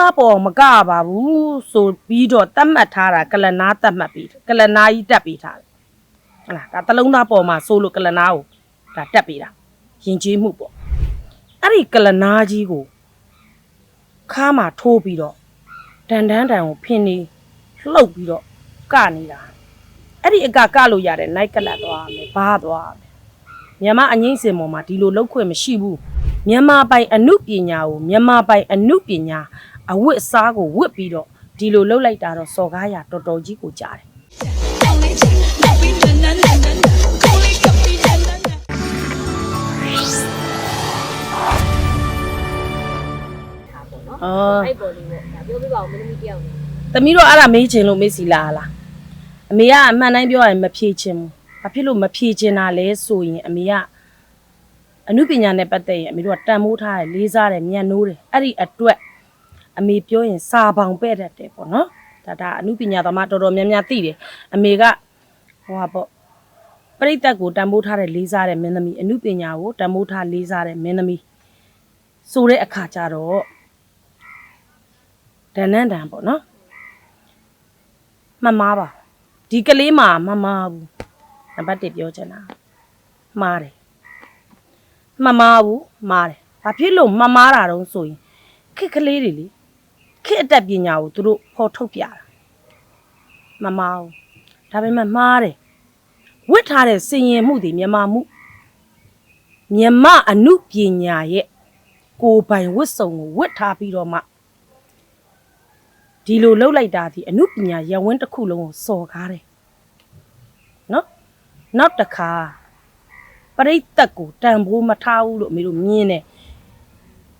သားပေါ်မကပါဘူးဆိုပြီးတော့တတ်မှတ်ထားတာကလနာတတ်မှတ်ပြီးကလနာကြီးတက်ပြီးထားတယ်ဟုတ်လားဒါတလုံးသားပေါ်မှာဆိုလို့ကလနာကိုဒါတက်ပြီးတာယဉ်ကျေးမှုပေါ့အဲ့ဒီကလနာကြီးကိုခါမှာထိုးပြီးတော့တန်တန်းတန်ကိုဖင်းနေလှုပ်ပြီးတော့ကနေတာအဲ့ဒီအကကလို့ရတယ်နိုင်ကလတ်သွားမယ်ဘားသွားမယ်မြန်မာအငိမ့်စင်ပေါ်မှာဒီလိုလောက်ခွင့်မရှိဘူးမြန်မာပိုင်အမှုပညာကိုမြန်မာပိုင်အမှုပညာ အဝတ်အစားကိုဝတ်ပြီးတော့ဒီလိုလှုပ်လိုက်တာတော့စော်ကားရတော်တော်ကြီးကိုကြားတယ်အော်အဲ့ပေါ်လေးပေါ့ဒါပြောပြပါဦးမင်းသမီးတယောက်တမီးတို့အဲ့ဒါမေးချင်လို့မေးစီလာလားအမေကအမှန်တိုင်းပြောရင်မဖြေချင်ဘူးဘာဖြစ်လို့မဖြေချင်တာလဲဆိုရင်အမေကအမှုပညာနဲ့ပတ်သက်ရင်အမေတို့ကတန်မိုးထားတယ်လေးစားတယ်မြန်နိုးတယ်အဲ့ဒီအတွက် အမေပြောရင်စာပေါင်ပဲ့တတ်တယ်ပေါ့နော်ဒါဒါအမှုပညာသမားတော်တော်များများသိတယ်အမေကဟိုဟာပေါ့ပရိသတ်ကိုတန်ဖိုးထားတဲ့လေးစားတဲ့မင်းသမီးအမှုပညာကိုတန်ဖိုးထားလေးစားတဲ့မင်းသမီးဆိုတဲ့အခါကျတော့ဒဏ္ဍန်တန်ပေါ့နော်မမားပါဒီကလေးမှာမမားဘူးနံပါတ်1ပြောချင်တာမှားတယ်မမားဘူးမှားတယ်ဘာဖြစ်လို့မမားတာတုံးဆိုရင်ခက်ကလေးတွေလေ ခက်အတတ်ပညာကိုသူတို့ဖော်ထုတ်ပြတာမမားဘူးဒါပေမဲ့မှားတယ်ဝတ်ထားတဲ့စင်ရင်မှုတွေမြန်မာမှုမြန်မာအမှုပညာရဲ့ကိုယ်ပိုင်ဝတ်စုံကိုဝတ်ထားပြီးတော့မှဒီလိုလှုပ်လိုက်တာဒီအမှုပညာရဝင်းတစ်ခုလုံးကိုစော်ကားတယ်နော်နောက်တစ်ခါပရိသတ်ကိုတန်ဖိုးမထားဘူးလို့အမေတို့မြင်တယ်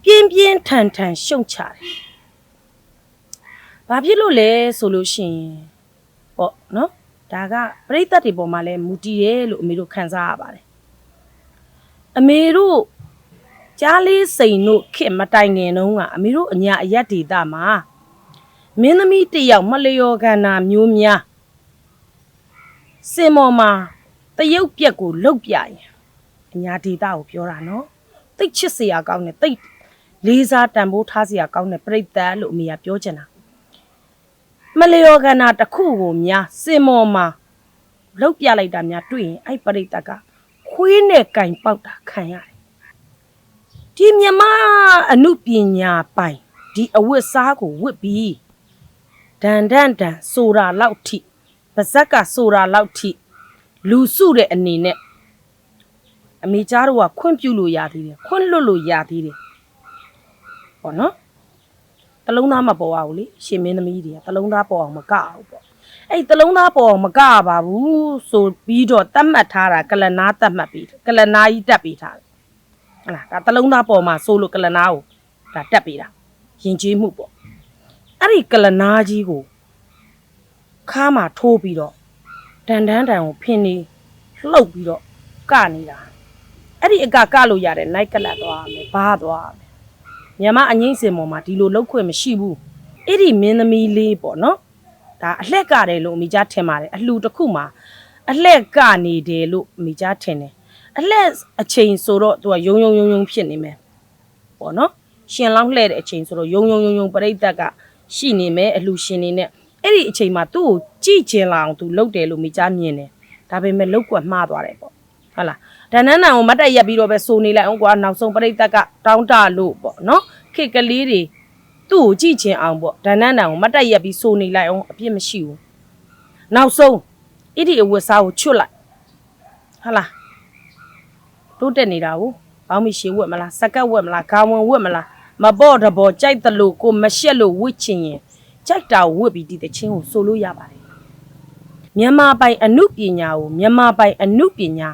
ပြင်းပြင်းထန်ထန်ရှုံချတယ် ဘာဖြစ်လို့လဲဆိုလို့ရှိရင်ပေါ့နော်ဒါကပရိသတ်တွေပေါ်မှာလဲမူတည်တယ်လို့အမေတို့ခံစားရပါတယ်အမေတို့ကြားလေးစိန်တို့ခစ်မတိုင်ခင်တုန်းကအမေတို့အညာအယက်ဒေတာမှာမင်းသမီးတစ်ယောက်မလျော်ခန္ဓာမျိုးများစင်မော်မှာတရုတ်ပြက်ကိုလုတ်ပြရင်အညာဒေတာကိုပြောတာနော်တိတ်ချစ်စရာကောင်းတယ်တိတ်လေးစားတန်ဖိုးထားစရာကောင်းတယ်ပြိတ္တလို့အမေကပြောချင်တာ မလျော်ခန္ဓာတစ်ခုကိုများစင်မော်မှာလုတ်ပြလိုက်တာများတွေ့ရင်အဲ့ပြိတ္တကခွေးနဲ့ကင်ပေါက်တာခံရတယ်ဒီမြမအမှုပညာပိုင်ဒီအဝတ်စားကိုဝတ်ပြီးဒန်ဒန်ဒန်ဆိုတာလောက်ထိပါဇက်ကဆိုတာလောက်ထိလူစုတဲ့အနေနဲ့အမေကြားတော့ကခွင့်ပြုလို့ရသေးတယ်ခွင့်လွတ်လို့ရသေးတယ်ပေါ့နော် တလုံးသားမပေါ်အောင်လေရှင်မင်းသမီးတွေကတလုံးသားပေါ်အောင်မကအောင်ပေါ့အဲ့တလုံးသားပေါ်အောင်မကပါဘူးဆိုပြီးတော့တတ်မှတ်ထားတာကလနာတတ်မှတ်ပြီးကလနာကြီးတက်ပြီးထားတယ်ဟတ်လားဒါတလုံးသားပေါ်မှာဆိုလို့ကလနာကိုဒါတက်ပြီးတာယဉ်ကျေးမှုပေါ့အဲ့ဒီကလနာကြီးကိုခါမှာထိုးပြီးတော့တန်တန်းတန်ကိုဖင်းနေလှုပ်ပြီးတော့ကနေတာအဲ့ဒီအကကလို့ရတယ်နိုင်ကလတ်သွားမယ်ဘားသွားမယ် မြန်မာအငိမ့်စင်ပေါ်မှာဒီလိုလှုပ်ခွင့်မရှိဘူးအဲ့ဒီမင်းသမီးလေးပေါ့နော်ဒါအလှက်ကတယ်လို့အမိကြားထင်ပါတယ်အလှတစ်ခုမှာအလှက်ကနေတယ်လို့အမိကြားထင်တယ်အလှက်အချိန်ဆိုတော့သူကယုံယုံယုံယုံဖြစ်နေမယ်ပေါ့နော်ရှင်လောင်းလှဲ့တဲ့အချိန်ဆိုတော့ယုံယုံယုံယုံပြိတ္တကရှိနေမယ်အလှရှင်နေနဲ့အဲ့ဒီအချိန်မှာသူ့ကိုကြည့်ကျင်လာအောင်သူလှုပ်တယ်လို့မိကြားမြင်တယ်ဒါပေမဲ့လှုပ်ကွက်မှားသွားတယ်ပေါ့ ဟုတ်လားဒဏ္ဍနန်ကိုမတ်တက်ရက်ပြီးတော့ပဲစိုးနေလိုက်အောင်ကွာနောက်ဆုံးပြိတ္တကတောင်းတလို့ပေါ့နော်ခေတ်ကလေးတွေသူ့ကိုကြည့်ကျင်အောင်ပေါ့ဒဏ္ဍနန်ကိုမတ်တက်ရက်ပြီးစိုးနေလိုက်အောင်အပြစ်မရှိဘူးနောက်ဆုံးအဲ့ဒီအဝတ်စားကိုချွတ်လိုက်ဟုတ်လားတိုးတက်နေတာကိုဘောင်းမရှည်ဝက်မလားစကတ်ဝက်မလားခေါင်းဝင်ဝက်မလားမပေါ့တဘောကြိုက်တလို့ကိုမရှက်လို့ဝစ်ချင်ရင်ကြိုက်တာဝက်ပြီးဒီတချင်းကိုဆိုလို့ရပါတယ် မြန်မာပိုင်အမှုပညာကိုမြန်မာပိုင်အမှုပညာ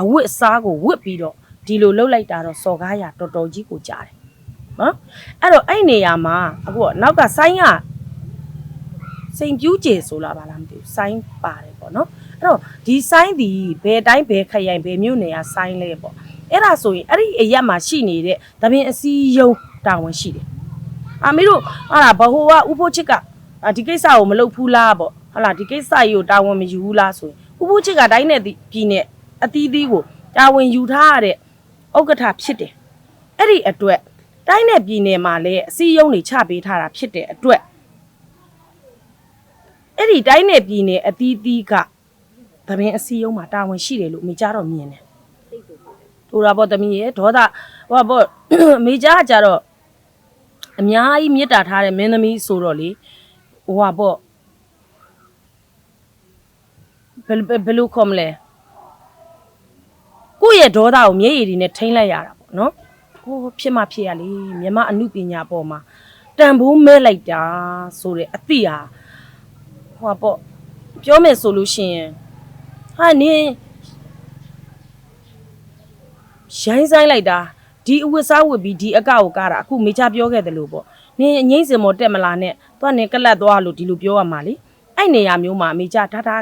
အဝတ်အစားကိုဝတ်ပြီးတော့ဒီလိုလှုပ်လိုက်တာတော့စော်ကားရတော်တော်ကြီးကိုကြားတယ်နော်အဲ့တော့အဲ့နေရာမှာအခုကနောက်ကဆိုင်းကစိန်ပြူးကျေဆိုလာပါလားမသိဘူးဆိုင်းပါတယ်ပေါ့နော်အဲ့တော့ဒီဆိုင်းဒီဘယ်တိုင်းဘယ်ခရိုင်ဘယ်မြို့နယ်ကဆိုင်းလဲပေါ့အဲ့ဒါဆိုရင်အဲ့ဒီအရက်မှာရှိနေတဲ့သပင်အစည်းယုံတာဝန်ရှိတယ်အမေတို့ဟာဘဟိုကဥဖို့ချစ်ကအာဒီကိစ္စကိုမလုပ်ဘူးလားပေါ့ ဟာလားဒီကိစ္စကြီးကိုတာဝန်မယူဘူးလားဆိုရင်ဥဖို့ချစ်ကတိုင်းနဲ့ပြည်နဲ့အသီးသီးကိုတာဝန်ယူထားရတဲ့ဥက္ကဋ္ဌဖြစ်တယ်အဲ့ဒီအတွက်တိုင်းနဲ့ပြည်နယ်မှာလည်းအစည်းအရုံးတွေချပေးထားတာဖြစ်တဲ့အတွက်အဲ့ဒီတိုင်းနဲ့ပြည်နယ်အသီးသီးကသမင်းအစည်းအရုံးမှာတာဝန်ရှိတယ်လို့အမိကြတော့မြင်တယ်စိတ်တူပါတူတာပေါ့သမီးရဲ့ဒေါသဟိုပေါ့အမိကြကကြတော့အများကြီးမေတ္တာထားတဲ့မင်းသမီးဆိုတော့လေဟိုဟာပေါ့ ဘယ်ဘယ်ဘယ်လိုခေါ်မလဲကိုယ့်ရဲ့ဒေါသကိုမျက်ရည်တွေနဲ့ထိမ့်လိုက်ရတာပေါ့နော်ဟိုဖြစ်မှဖြစ်ရလေမြမအမှုပညာပေါ်မှာတန်ဖိုးမဲလိုက်တာဆိုတဲ့အသည့်ဟာဟိုဟာပေါ့ပြောမယ်ဆိုလို့ရှိရင်ဟာနင်းရိုင်းဆိုင်လိုက်တာဒီအဝတ်စားဝတ်ပြီးဒီအကကိုကားတာအခုမေချပြောခဲ့တယ်လို့ပေါ့နင်အငိမ့်စင်မော်တက်မလာနဲ့သွားနေကလတ်သွားလို့ဒီလိုပြောရမှာလေအဲ့နေရာမျိုးမှာမေချဒါဒါ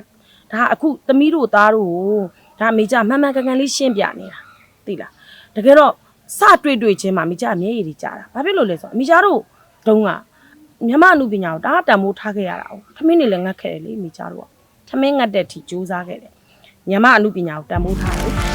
ဒါအခုသမီးတို့သားတို့ကိုဒါမေချမှန်မှန်ကန်ကန်လေးရှင်းပြနေတာသိလားတကယ်တော့စတွေ့တွေ့ချင်းမှာမေချအမြဲရည်ကြီးကြတာဘာဖြစ်လို့လဲဆိုတော့မေချတို့တုံးကမြမအမှုပညာကိုဒါတန်မိုးထားခဲ့ရတာ哦ထမင်းနေလည်းငတ်ခဲ့တယ်လေမေချတို့ကထမင်းငတ်တဲ့ထိစူးစားခဲ့တယ်မြမအမှုပညာကိုတန်မိုးထားတယ်